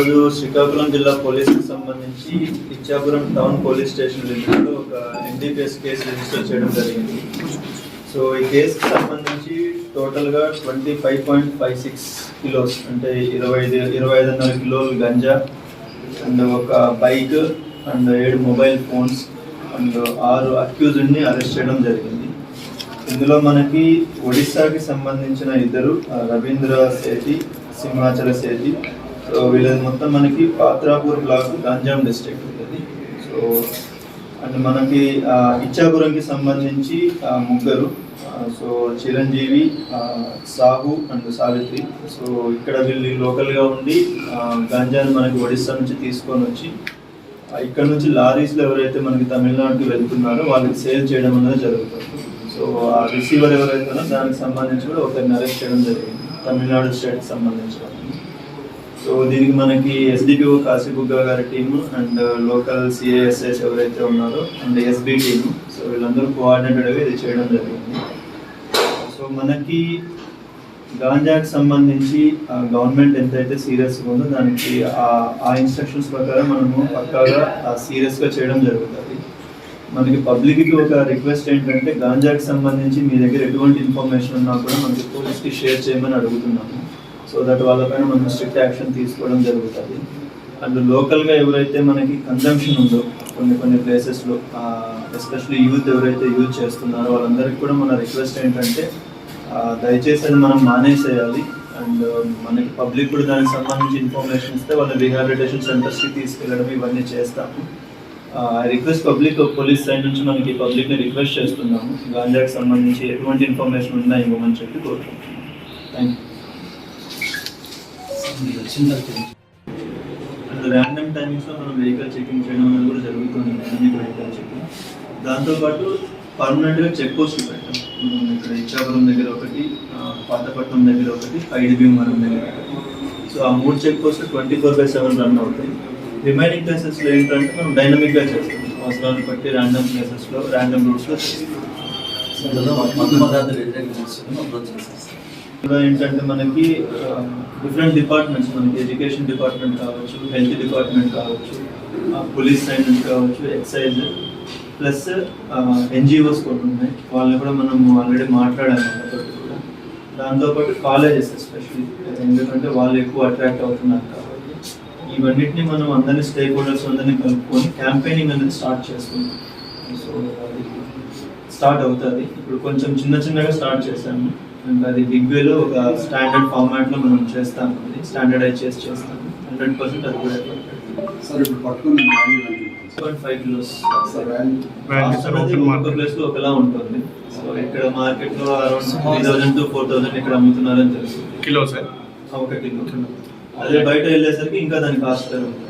ఈరోజు శ్రీకాకుళం జిల్లా పోలీసుకి సంబంధించి ఇచ్చాపురం టౌన్ పోలీస్ స్టేషన్ లిమిట్లో ఒక ఎన్డీపీఎస్ కేసు రిజిస్టర్ చేయడం జరిగింది. సో ఈ కేసుకి సంబంధించి టోటల్గా twenty five point five six kilos అంటే ఇరవై ఐదు ఇరవై ఐదున్నర కిలోలు గంజా అండ్ ఒక బైక్ అండ్ ఏడు మొబైల్ ఫోన్స్ అండ్ ఆరు అక్యూజ్డ్ని అరెస్ట్ చేయడం జరిగింది. ఇందులో మనకి ఒడిస్సాకి సంబంధించిన ఇద్దరు రవీంద్ర సేతి సింహాచల సేతి సో వీళ్ళది మొత్తం మనకి పాత్రాపూర్ బ్లాక్ గంజాం డిస్ట్రిక్ట్ ఉంటుంది. సో అండ్ మనకి ఇచ్చాపురంకి సంబంధించి ముగ్గురు so Chiranjeevi Sahu and Savitri. So ఇక్కడ వీళ్ళు లోకల్గా ఉండి గంజాన్ని మనకి ఒడిస్సా నుంచి తీసుకొని వచ్చి ఇక్కడ నుంచి లారీస్లో ఎవరైతే మనకి తమిళనాడుకి వెళ్తున్నారో వాళ్ళకి సేల్ చేయడం అనేది జరుగుతుంది. సో ఆ రిసీవర్ ఎవరైతే దానికి సంబంధించి కూడా ఒకరిని అరెస్ట్ చేయడం జరిగింది. తమిళనాడు స్టేట్కి సంబంధించిన సో దీనికి మనకి ఎస్డిపిఓ కాశీబుగ్గ గారి టీము అండ్ లోకల్ సిఏఎస్ఎస్ ఎవరైతే ఉన్నారో అండ్ ఎస్బి టీము సో వీళ్ళందరూ కోఆర్డినేటెడ్గా ఇది చేయడం జరిగింది. సో మనకి గాంజాకి సంబంధించి గవర్నమెంట్ ఎంతైతే సీరియస్గా ఉందో దానికి ఆ- ఆ ఇన్స్ట్రక్షన్స్ ప్రకారం మనము పక్కాగా సీరియస్గా చేయడం జరుగుతుంది. మనకి పబ్లిక్కి ఒక రిక్వెస్ట్ ఏంటంటే గాంజాకి సంబంధించి మీ దగ్గర ఎటువంటి ఇన్ఫర్మేషన్ ఉన్నా కూడా మనకి పోలీస్కి షేర్ చేయమని అడుగుతున్నాము. సో దట్ వాళ్ళపైన మనం స్ట్రిక్ట్ యాక్షన్ తీసుకోవడం జరుగుతుంది. అండ్ లోకల్గా ఎవరైతే మనకి కన్జంప్షన్ ఉందో కొన్ని కొన్ని ప్లేసెస్లో ఎస్పెషల్లీ యూత్ ఎవరైతే యూజ్ చేస్తున్నారో వాళ్ళందరికీ కూడా మన రిక్వెస్ట్ ఏంటంటే దయచేసి అది మనం మానేసేయాలి. అండ్ um, మనకి పబ్లిక్ కూడా దానికి సంబంధించి ఇన్ఫర్మేషన్ ఇస్తే వాళ్ళ రీహాబిలిటేషన్ సెంటర్స్కి తీసుకెళ్ళడం ఇవన్నీ చేస్తాము. I request public police side నుంచి మనకి పబ్లిక్ని రిక్వెస్ట్ చేస్తున్నాము. గాంజాకి సంబంధించి ఎటువంటి ఇన్ఫర్మేషన్ ఉందా ఇవ్వమని చెప్పి కోరుకుంటున్నాము. థ్యాంక్ యూ అండ్ ర్యాండమ్ టైమింగ్స్లో మనం వెహికల్ చెకింగ్ చేయడం అనేది కూడా జరుగుతుంది డైనమిక్ వెహికల్ చెకింగ్ దాంతోపాటు పర్మనెంట్గా చెక్ పోస్టులు పెట్టాం మనం ఇక్కడ ఇచ్చాపురం దగ్గర ఒకటి పాతపట్నం దగ్గర ఒకటి ఐడి భీమవరం దగ్గర సో ఆ మూడు చెక్ పోస్టులు twenty four by seven run అవుతాయి రిమైనింగ్ ప్లేసెస్లో ఏంటంటే మనం డైనమిక్గా చేస్తాం. అవసరాన్ని బట్టి ర్యాండమ్ ప్లేసెస్లో ర్యాండమ్ రూట్స్లో చేస్తాం. కూడా ఏంటంటే మనకి um, డిఫరెంట్ డిపార్ట్మెంట్స్ మనకి ఎడ్యుకేషన్ డిపార్ట్మెంట్ కావచ్చు హెల్త్ డిపార్ట్మెంట్ కావచ్చు పోలీస్ సైడ్ నుంచి కావచ్చు ఎక్సైజ్ ప్లస్ ఎన్జిఓస్ కూడా ఉన్నాయి. వాళ్ళని కూడా మనం ఆల్రెడీ మాట్లాడాము వాళ్ళతోటి కూడా. దాంతోపాటు కాలేజెస్ ఎస్పెషలీ ఎందుకంటే వాళ్ళు ఎక్కువ అట్రాక్ట్ అవుతున్నారు కాబట్టి. ఇవన్నిటిని మనం అందరినీ స్టేక్ హోల్డర్స్ అందరినీ కలుపుకొని క్యాంపెయినింగ్ అనేది స్టార్ట్ చేసుకున్నాం సో అది స్టార్ట్ అవుతుంది. ఇప్పుడు కొంచెం చిన్న చిన్నగా స్టార్ట్ చేశాము. అండ్ అది బిగ్ వేలో ఒక స్టాండర్డ్ ఫార్మాట్లో మనం చేస్తాము. అది స్టాండర్డైజ్ చేసి చేస్తాము. హండ్రెడ్ పర్సెంట్ అది కూడా సార్ ఇప్పుడు పట్టుకున్న ఫైవ్ కిలోస్ ఒకలా ఉంటుంది. సో ఇక్కడ మార్కెట్లో around three thousand to four thousand ఇక్కడ అమ్ముతున్నారని తెలుసు. Kilo sir? ఒక కిలో. అదే బయట వెళ్ళేసరికి ఇంకా దాని కాస్ట్ పెరుగుతుంది.